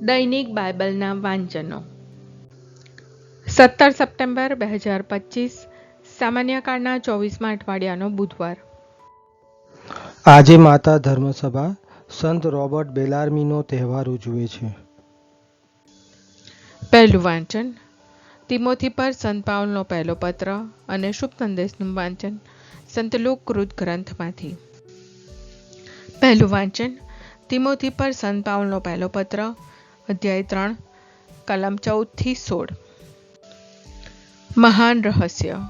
દૈનિક બાઇબલના વાંચનો. સત્તર સપ્ટેમ્બર બે હજાર પચીસ સામાન્ય કાળના ચોવીસમાં અઠવાડિયાનો બુધવાર. આજે માતા ધર્મસભા સંત રોબર્ટ બેલાર્મીનો તહેવાર ઉજવે છે. પહેલું વાંચન તિમોથી પર સંત પાઉલનો પહેલો પત્ર અને શુભ સંદેશનું વાંચન સંત લોકકૃત ગ્રંથમાંથી. પહેલું વાંચન તિમોથી પર સંત પાઉલનો પહેલો પત્ર અધ્યાય ત્રણ, કલમ ચૌદથી સોળ. મહાન રહસ્ય.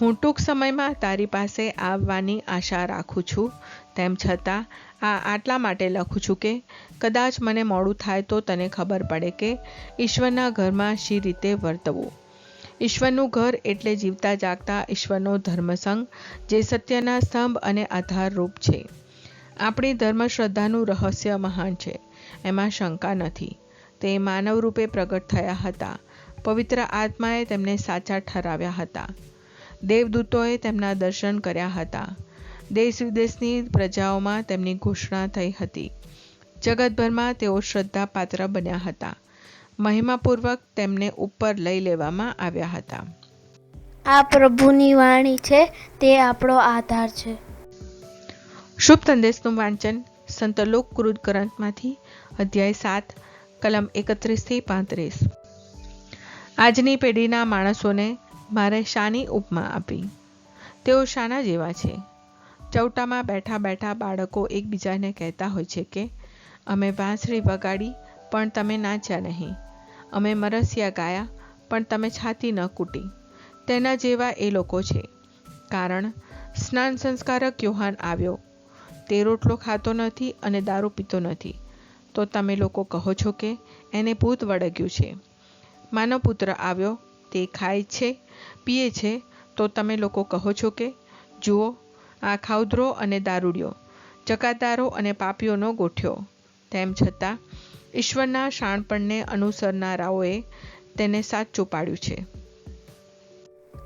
હું ટૂંક સમયમાં તારી પાસે આવવાની આશા રાખું છું. તેમ છતાં, આ આટલા માટે લખું છું કે, કદાચ મને મોડું થાય તો તને ખબર પડે કે, ઈશ્વરના ઘરમાં શી રીતે વર્તવું. ઈશ્વરનું ઘર એટલે જીવતા જાગતા ઈશ્વરનો ધર્મસંઘ જે સત્યના સ્તંભ અને આધારરૂપ છે. આપણી ધર્મશ્રદ્ધાનું રહસ્ય મહાન છે. એમાં શંકા નથી. તે માનવ રૂપે પ્રગટ થયા હતા. પવિત્ર આત્માએ તેમને સાચા ઠરાવ્યા હતા. દેવદૂતોએ તેમના દર્શન કર્યા હતા. દેશ વિદેશની પ્રજાઓમાં તેમની ઘોષણા થઈ હતી. જગતભરમાં તેઓ શ્રદ્ધાપાત્ર બન્યા હતા. મહિમાપૂર્વક તેમને ઉપર લઈ લેવામાં આવ્યા હતા. આ પ્રભુની વાણી છે તે આપણો આધાર છે. શુભ સંદેશનું વાંચન સંત કૃત ગ્રંથમાંથી અધ્યાય સાત, કલમ એકત્રીસથી પાંત્રીસ. આજની પેઢીના માણસોને મારે શાની ઉપમા આપી. તેઓ શાના જેવા છે. ચૌટામાં બેઠા બેઠા બાળકો એકબીજાને કહેતા હોય છે કે, અમે વાંસળી વગાડી, પણ તમે નાચ્યા નહીં. અમે મરસિયા ગાયા, પણ તમે છાતી ન કૂટી. તેના જેવા એ લોકો છે. કારણ સ્નાન સંસ્કારક યુહાન આવ્યો તે રોટલો ખાતો નથી અને દારૂ પીતો નથી. તો તમે લોકો કહો છો કે એને ભૂત વળગ્યું છે. માનો પુત્ર આવ્યો, તે ખાય છે, પીએ છે, તો તમે લોકો કહો છો કે, જુઓ, આ ખાઉધરો અને દારૂડિયો, ચકાદારો અને પાપીઓનો ગોઠ્યો. તેમ છતાં, ઈશ્વરના શાણપણને અનુસરનારાઓએ તેને સાચું પાડ્યું છે.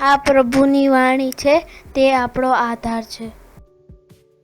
આ પ્રભુની વાણી છે, તે આપણો આધાર છે.